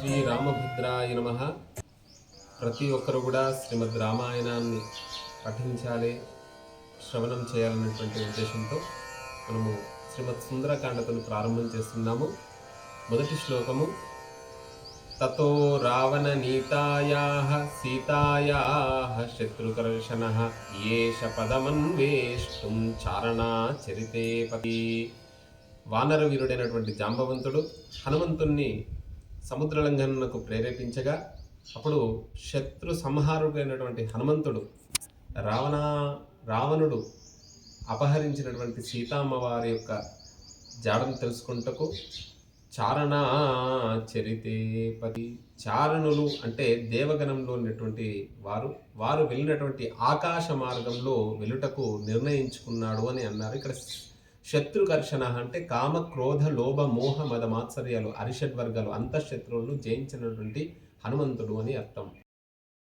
శ్రీ రామభద్రాయ నమ. ప్రతి ఒక్కరు కూడా శ్రీమద్ రామాయణాన్ని పఠించాలి శ్రవణం చేయాలనేటువంటి ఉద్దేశంతో మనము శ్రీమద్ సుందరకాండతను ప్రారంభం చేస్తున్నాము. మొదటి శ్లోకము తతో రావణ నీతాయా సీతాయా శత్రుకర్షణ ఏష పదమన్వేష్టం చారణా చరితే పతి వానర వీరుడైనటువంటి జాంబవంతుడు హనుమంతుణ్ణి సముద్ర లంఘనకు ప్రేరేపించగా అప్పుడు శత్రు సంహారుడైనటువంటి హనుమంతుడు రావణ రావణుడు అపహరించినటువంటి సీతామ్మవారి యొక్క జాడను తెలుసుకుంటకు చారణ చరితే పతి చారణులు అంటే దేవగణంలో ఉన్నటువంటి వారు వారు వెళ్ళినటువంటి ఆకాశ మార్గంలో వెళ్ళుటకు నిర్ణయించుకున్నాడు అని అన్నారు. ఇక్కడ శత్రుకర్షణ అంటే కామ క్రోధ లోభ మోహ మద మాత్సర్యాలు అరిషడ్ వర్గాలు అంతఃశత్రువులను జయించినటువంటి హనుమంతుడు అని అర్థం.